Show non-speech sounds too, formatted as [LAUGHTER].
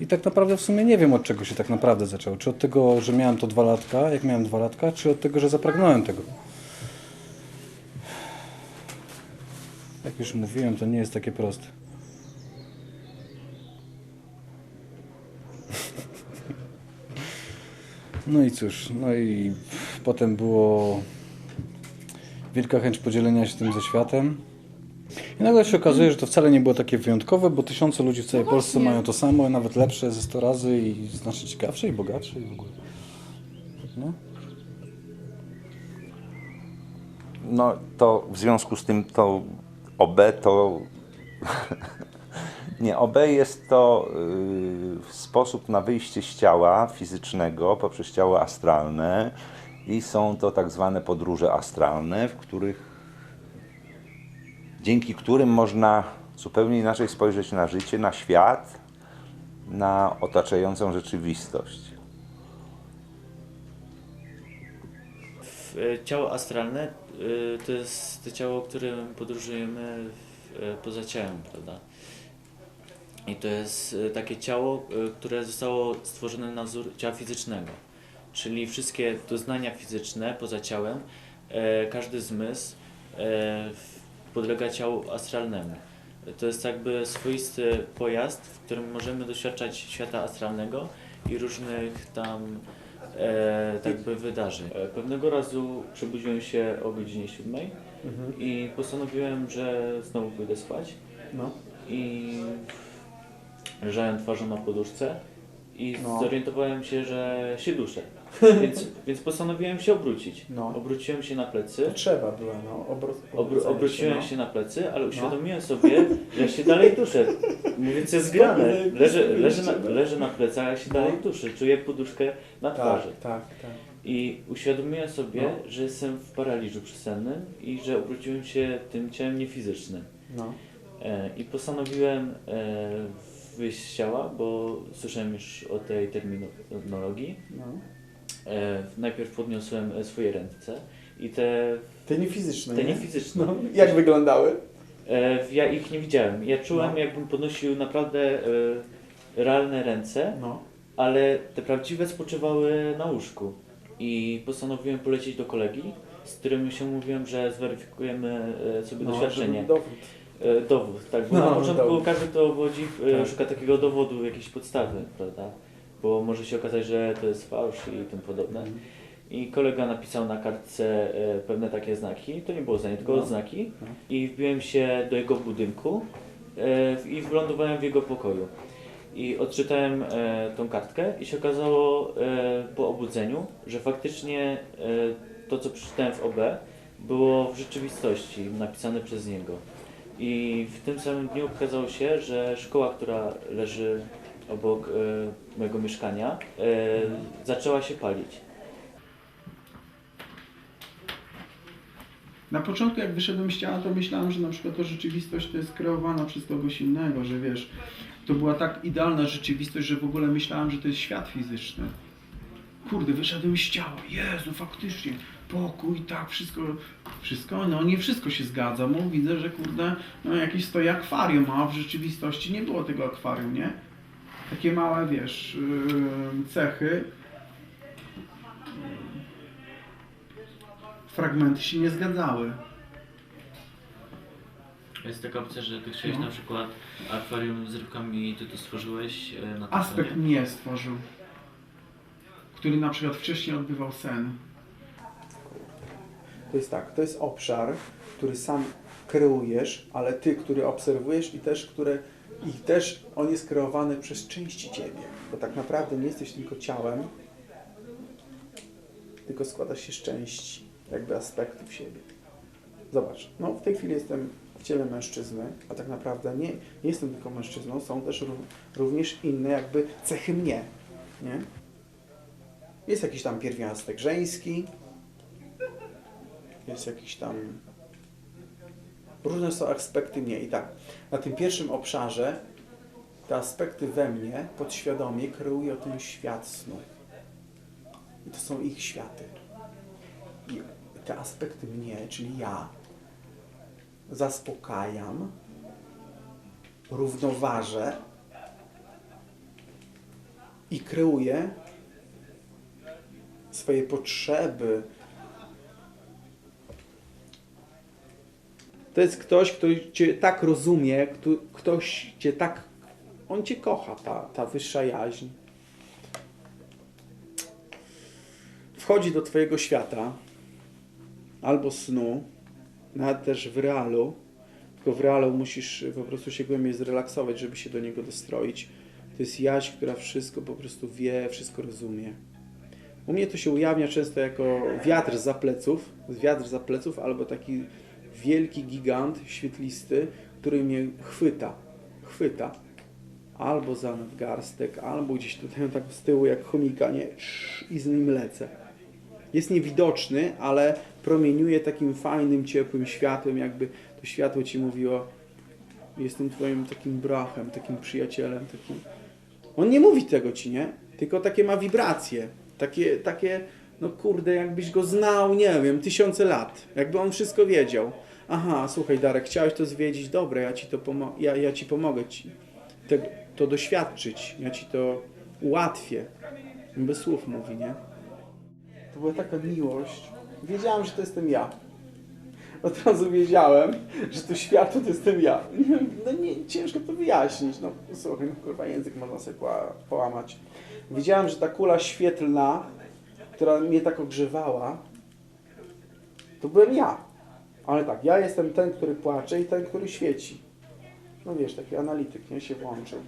I tak naprawdę w sumie nie wiem od czego się tak naprawdę zaczęło. Czy od tego, że miałem to dwa latka, jak miałem dwa latka, czy od tego, że zapragnąłem tego. Jak już mówiłem, to nie jest takie proste. No i cóż, no i potem było wielka chęć podzielenia się tym ze światem. I nagle się okazuje, że to wcale nie było takie wyjątkowe, bo tysiące ludzi w całej Polsce mają to samo, a nawet lepsze ze 100 razy i znacznie ciekawsze i bogatsze i w ogóle. No. No to w związku z tym to OB to. [LAUGHS] Nie, OB jest to y, sposób na wyjście z ciała fizycznego poprzez ciało astralne i są to tak zwane podróże astralne, w których dzięki którym można zupełnie inaczej spojrzeć na życie, na świat, na otaczającą rzeczywistość. E, Ciało astralne y, to jest to ciało, którym podróżujemy e, poza ciałem, prawda? I to jest e, takie ciało, e, które zostało stworzone na wzór ciała fizycznego. Czyli wszystkie doznania fizyczne poza ciałem, e, każdy zmysł e, podlega ciału astralnemu. To jest jakby swoisty pojazd, w którym możemy doświadczać świata astralnego i różnych tam e, tak by wydarzeń. E, pewnego razu przebudziłem się o godzinie 7 i postanowiłem, że znowu pójdę spać No. i leżałem twarzą na poduszce i No. zorientowałem się, że się duszę. [LAUGHS] Więc, więc postanowiłem się obrócić. No. Obróciłem się na plecy. To trzeba było, no. Obro, Obr- obróciłem no. się na plecy, ale uświadomiłem sobie, że się dalej duszę. Mówię, co jest grane. Leżę, leżę, na, leżę na plecach, a się dalej duszę. Czuję poduszkę na twarzy. Tak, tak, tak. I uświadomiłem sobie, No. że jestem w paraliżu przesennym i że obróciłem się tym ciałem niefizycznym. No. E, I postanowiłem e, wyjść z ciała, bo słyszałem już o tej terminologii. no. E, najpierw podniosłem e, swoje ręce i te, Te niefizyczne, te nie? niefizyczne. No. Jak wyglądały? E, ja ich nie widziałem. Ja czułem, No. jakbym podnosił naprawdę e, realne ręce, No. ale te prawdziwe spoczywały na łóżku. I postanowiłem polecieć do kolegi, z którym się mówiłem, że zweryfikujemy e, sobie no doświadczenie. Dowód. E, dowód, tak. Bo No, na początku dowód. każdy, kto wodzi, e, Tak. szuka takiego dowodu, jakiejś podstawy, prawda? Bo może się okazać, że to jest fałsz i tym podobne. Mhm. I kolega napisał na kartce e, pewne takie znaki, to nie było zdanie, tylko No. znaki. No. I wbiłem się do jego budynku i wylądowałem w jego pokoju. I odczytałem tą kartkę i się okazało po obudzeniu, że faktycznie to, co przeczytałem w OB, było w rzeczywistości napisane przez niego. I w tym samym dniu okazało się, że szkoła, która leży obok e, mojego mieszkania, e, zaczęła się palić. Na początku jak wyszedłem z ciała, to myślałem, że na przykład to rzeczywistość to jest kreowana przez kogoś innego, że wiesz, to była tak idealna rzeczywistość, że w ogóle myślałem, że to jest świat fizyczny. Kurde, wyszedłem z ciała, Jezu, faktycznie, pokój, tak, wszystko, wszystko, no nie wszystko się zgadza, bo widzę, że kurde, no jakieś stoi akwarium, a w rzeczywistości nie było tego akwarium, nie? Takie małe, wiesz, yy, cechy, fragmenty się nie zgadzały. Jest taka opcja, że ty chciałeś No. na przykład akwarium z rybkami i ty to stworzyłeś e, na Aspekt mnie stworzył, który na przykład wcześniej odbywał sen. To jest tak, to jest obszar, który sam kreujesz, ale ty, który obserwujesz i też, które, i też on jest kreowany przez części ciebie, bo tak naprawdę nie jesteś tylko ciałem, tylko składasz się z części, jakby aspektów siebie. Zobacz, no w tej chwili jestem w ciele mężczyzny, a tak naprawdę nie, nie jestem tylko mężczyzną, są też ró- również inne jakby cechy mnie, nie? Jest jakiś tam pierwiastek żeński, jest jakiś tam... Różne są aspekty mnie i tak. Na tym pierwszym obszarze te aspekty we mnie podświadomie kreują ten świat snu. I to są ich światy. I te aspekty mnie, czyli ja, zaspokajam, równoważę i kreuje swoje potrzeby. To jest ktoś, kto Cię tak rozumie, kto, ktoś Cię tak, on Cię kocha, ta, ta wyższa jaźń. Wchodzi do Twojego świata, albo snu, nawet też w realu, tylko w realu musisz po prostu się głębiej zrelaksować, żeby się do niego dostroić. To jest jaźń, która wszystko po prostu wie, wszystko rozumie. U mnie to się ujawnia często jako wiatr za pleców, wiatr za pleców, albo taki wielki gigant świetlisty, który mnie chwyta, chwyta. Albo za nadgarstek, albo gdzieś tutaj tak z tyłu jak chomika, nie, i z nim lecę. Jest niewidoczny, ale promieniuje takim fajnym, ciepłym światłem, jakby to światło ci mówiło jestem twoim takim brachem, takim przyjacielem, takim... On nie mówi tego ci, nie? Tylko takie ma wibracje. Takie, takie, no kurde, jakbyś go znał, nie wiem, tysiące lat. Jakby on wszystko wiedział. Aha, słuchaj Darek, chciałeś to zwiedzić? Dobra, ja ci to pomo- ja, ja ci pomogę ci te, to doświadczyć. Ja ci to ułatwię. Bez słów mówi, nie? To była taka miłość. Wiedziałem, że to jestem ja. Od razu wiedziałem, że to światło to jestem ja. No nie, ciężko to wyjaśnić. No słuchaj, no, kurwa język można sobie poła- połamać. Wiedziałem, że ta kula świetlna, która mnie tak ogrzewała, to byłem ja. Ale tak, ja jestem ten, który płacze i ten, który świeci. No wiesz, taki analityk, nie? Się włączył.